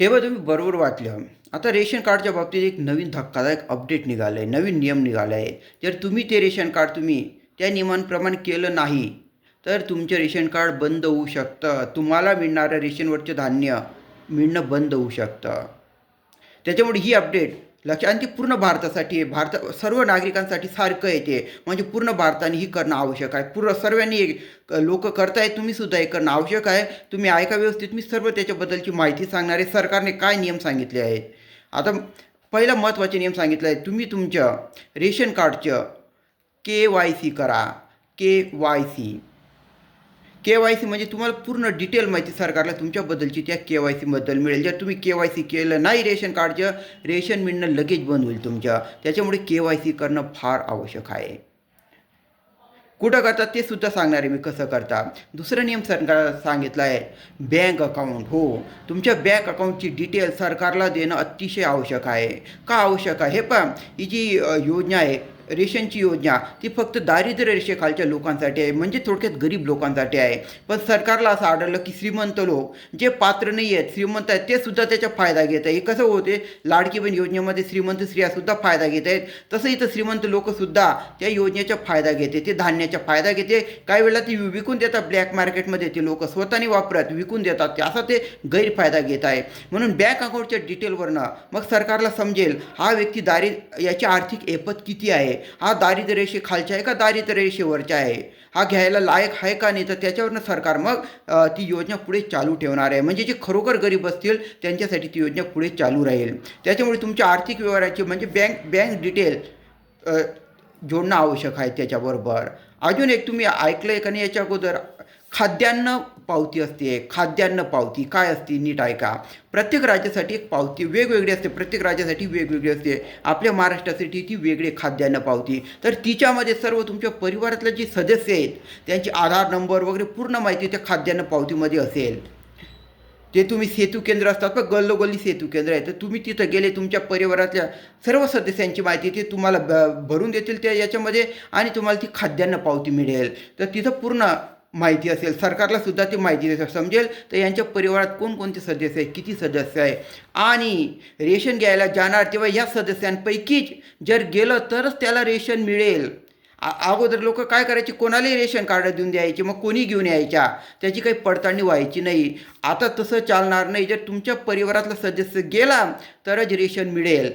हे बघ तुम्ही बरोबर वाटलं. आता रेशन कार्डच्या बाबतीत एक नवीन धक्कादायक अपडेट निघालं आहे नवीन नियम निघाला आहे जर तुम्ही ते रेशन कार्ड तुम्ही त्या नियमांप्रमाणे केलं नाही तर तुमचं रेशन कार्ड बंद होऊ शकतं. तुम्हाला मिळणारं रेशनवरचं धान्य मिळणं बंद होऊ शकतं. त्याच्यामुळे ही अपडेट लक्ष आणि ती पूर्ण भारतासाठी आहे. भारत सर्व नागरिकांसाठी सारखं येते म्हणजे पूर्ण भारताने ही करणं आवश्यक आहे. पूर्ण सर्वांनी लोक करतायत तुम्ही सुद्धा हे करणं आवश्यक आहे. तुम्ही ऐका व्यवस्थित. मी सर्व त्याच्याबद्दलची माहिती सांगणार आहे. सरकारने काय नियम सांगितले आहेत? आता पहिला महत्त्वाचे नियम सांगितले आहे तुम्ही तुमच्या रेशन कार्डचं के वाय सी करा. K Y C. K Y C म्हणजे तुम्हाला पूर्ण डिटेल माहिती सरकारला तुमच्याबद्दलची त्या के वाय सीबद्दल मिळेल. जर तुम्ही के वाय सी केलं नाही रेशन कार्डचं रेशन मिळणं लगेच बंद होईल तुमच्या. त्याच्यामुळे के वाय सी करणं फार आवश्यक आहे. कुठं करतात ते सुद्धा सांगणार आहे मी कसं करता. दुसरा नियम सरकार सांगितला आहे बँक अकाउंट हो तुमच्या बँक अकाउंटची डिटेल सरकारला देणं अतिशय आवश्यक आहे. का आवश्यक आहे? हे पहा ही जी योजना आहे रेशनची योजना ती फक्त दारिद्र्य रेषेखालच्या लोकांसाठी आहे म्हणजे थोडक्यात गरीब लोकांसाठी आहे. पण सरकारला असं आढळलं की श्रीमंत लोक जे पात्र नाही आहेत श्रीमंत आहेत ते सुद्धा त्याचा फायदा घेत आहे हे कसं होते? लाडकी बहीण योजनेमध्ये श्रीमंत स्त्रियासुद्धा फायदा घेत आहेत. तसं इथं श्रीमंत लोकसुद्धा त्या योजनेचा फायदा घेते ते धान्याचा फायदा घेते. काही वेळेला ती विकून देतात ब्लॅक मार्केटमध्ये ते लोक स्वतःने वापरत विकून देतात. ते असा ते गैरफायदा घेत आहे. म्हणून बँक अकाउंटच्या डिटेलवरनं मग सरकारला समजेल हा व्यक्ती दारि याची आर्थिक ऐपत किती आहे? हा दारिद्र्य खालच्या आहे का दारिद्र्य रेषेवरचा आहे? हा घ्यायला लायक आहे का नाही? तर त्याच्यावरनं सरकार मग ती योजना पुढे चालू ठेवणार आहे. म्हणजे जे खरोखर गरीब असतील त्यांच्यासाठी ती योजना पुढे चालू राहील. त्याच्यामुळे तुमच्या आर्थिक व्यवहाराची म्हणजे बँक बँक डिटेल जोडणं आवश्यक आहे त्याच्याबरोबर. अजून एक तुम्ही ऐकलं आहे का नाही याच्या अगोदर? खाद्यान्न पावती असते खाद्यान्न पावती. काय असते? नीट ऐका. प्रत्येक राज्यासाठी एक पावती वेगवेगळी असते. प्रत्येक राज्यासाठी वेगवेगळी असते. आपल्या महाराष्ट्रासाठी ती वेगळी खाद्यान्न पावती. तर तिच्यामध्ये सर्व तुमच्या परिवारातले जे सदस्य आहेत त्यांचे आधार नंबर वगैरे पूर्ण माहिती त्या खाद्यान्न पावतीमध्ये असेल. ते तुम्ही सेतू केंद्र असतात पण गल्लोगल्ली सेतू केंद्र आहे. तर तुम्ही तिथं गेले तुमच्या परिवारातल्या सर्व सदस्यांची माहिती ते तुम्हाला ब भरून देतील त्या याच्यामध्ये आणि तुम्हाला ती खाद्यान्न पावती मिळेल. तर तिथं पूर्ण माहिती असेल सरकारला सुद्धा ती माहिती देत समजेल. तर यांच्या परिवारात कोणकोणते सदस्य आहे किती सदस्य आहे आणि रेशन घ्यायला जाणार तेव्हा या सदस्यांपैकीच जर गेलं तरच त्याला रेशन मिळेल. आ अगोदर लोक काय करायचे? कोणालाही रेशन कार्ड देऊन द्यायचे मग कोणी घेऊन यायच्या? त्याची काही पडताळणी व्हायची नाही. आता तसं चालणार नाही. जर तुमच्या परिवारातला सदस्य गेला तरच रेशन मिळेल.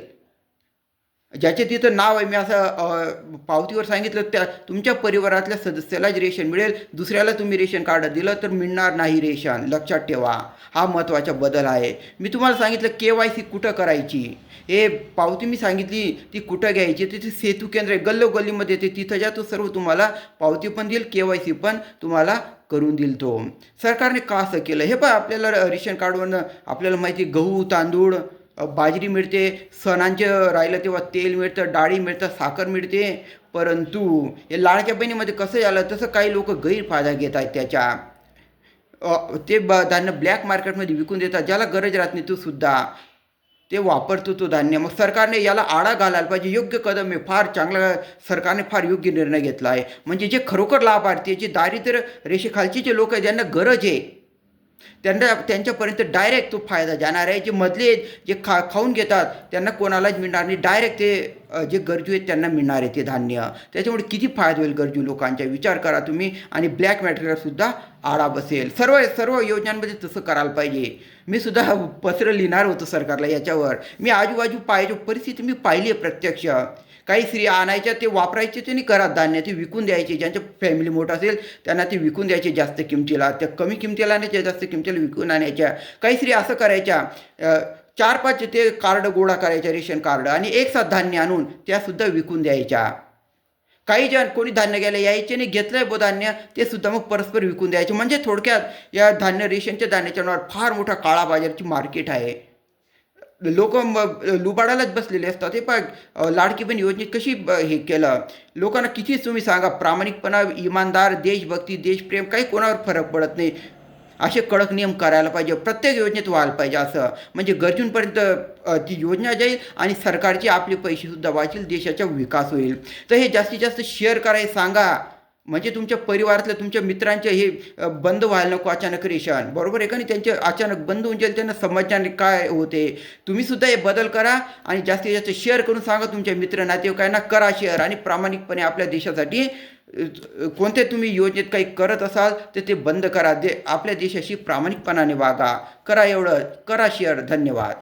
ज्याचे तिथं नाव आहे मी असं पावतीवर सांगितलं त्या तुमच्या परिवारातल्या सदस्यालाच रेशन मिळेल. दुसऱ्याला तुम्ही रेशन कार्ड दिलं तर मिळणार नाही रेशन. लक्षात ठेवा. हा महत्त्वाचा बदल आहे. मी तुम्हाला सांगितलं के वाय सी कुठं करायची? हे पावती मी सांगितली ती कुठं घ्यायची? तिथे सेतू केंद्र आहे. गल्लोगल्लीमध्ये येते तिथं जा तो सर्व तुम्हाला पावती पण देईल के वाय सी पण तुम्हाला करून दिल तो. सरकारने का असं केलं? हे पण आपल्याला रेशन कार्डवरनं आपल्याला माहिती गहू तांदूळ बाजरी मिळते सणांचं राहिलं तेव्हा तेल मिळतं डाळी मिळतं साखर मिळते. परंतु हे लाडक्या बहिणीमध्ये कसं झालं तसं काही लोक गैरफायदा घेत आहेत त्याच्या. ते ब धान्य ब्लॅक मार्केटमध्ये विकून देतात ज्याला गरज राहत नाही तो सुद्धा. ते वापरतो तो धान्य. मग सरकारने याला आळा घालायला पाहिजे. योग्य कदम आहे. फार चांगला सरकारने फार योग्य निर्णय घेतला आहे. म्हणजे जे खरोखर लाभार्थी आहे, जे दारिद्र्य रेषेखालचे जे लोक आहेत ज्यांना गरज आहे त्यांना त्यांच्यापर्यंत डायरेक्ट तो फायदा जाणार आहे. जे मधले जे खा खाऊन घेतात त्यांना कोणालाच मिळणार नाही. डायरेक्ट ते जे गरजू आहेत त्यांना मिळणार आहे ते धान्य. त्याच्यामुळे किती फायदा होईल गरजू लोकांचा विचार करा तुम्ही आणि ब्लॅक मॅटेरियलसुद्धा आळा बसेल. सर्व सर्व योजनांमध्ये तसं करायला पाहिजे. मी सुद्धा पत्र लिहिणार होतो सरकारला याच्यावर. मी आजूबाजू पाहिजे परिस्थिती मी पाहिली आहे प्रत्यक्ष. काही स्त्रिया आणायच्या ते वापरायचे ते नाही घरात धान्य ते विकून द्यायचे. ज्यांच्या फॅमिली मोठं असेल त्यांना ते विकून द्यायचे जास्त किमतीला. त्या कमी किमतीला आणायच्या जास्त किमतीला विकून आणायच्या. काही स्त्रिया असं करायच्या चार पाच ते कार्ड गोळा करायच्या रेशन कार्ड आणि एक साथ धान्य आणून त्यासुद्धा विकून द्यायच्या. काही जण कोणी धान्य घ्यायला यायचे नाही घेतलंय बो धान्य ते सुद्धा मग परस्पर विकून द्यायचे. म्हणजे थोडक्यात या धान्य रेशनच्या धान्याच्या नावावर फार मोठा काळा बाजारची मार्केट आहे. लोक लुबाडालाच बसलेले असतात. हे पण लाडकी पण योजनेत कशी ब- हे केलं? लोकांना किती तुम्ही सांगा प्रामाणिकपणा इमानदार देशभक्ती देशप्रेम काही कोणावर फरक पडत नाही. असे कडक नियम करायला पाहिजे. प्रत्येक योजनेत व्हायला पाहिजे असं. म्हणजे गरजूंपर्यंत ती योजना जाईल आणि सरकारचे आपले पैसेसुद्धा वाचतील देशाचा विकास होईल. तर हे जास्तीत जास्त शेअर करायला सांगा. म्हणजे तुमच्या परिवारातल्या तुमच्या मित्रांचे हे बंद व्हायला नको अचानक रेशन बरोबर आहे का नाही? त्यांचे अचानक बंद होऊन जाईल त्यांना समजण्याने काय होते? तुम्ही सुद्धा हे बदल करा आणि जास्तीत जास्त शेअर करून सांगा तुमच्या मित्र नातेवाईकांना करा शेअर आणि प्रामाणिकपणे आपल्या देशासाठी कोणते तुम्ही योजनेत काही करत असाल तर ते बंद करा. दे आपल्या देशाशी प्रामाणिकपणाने वागा. करा एवढं करा शेअर धन्यवाद.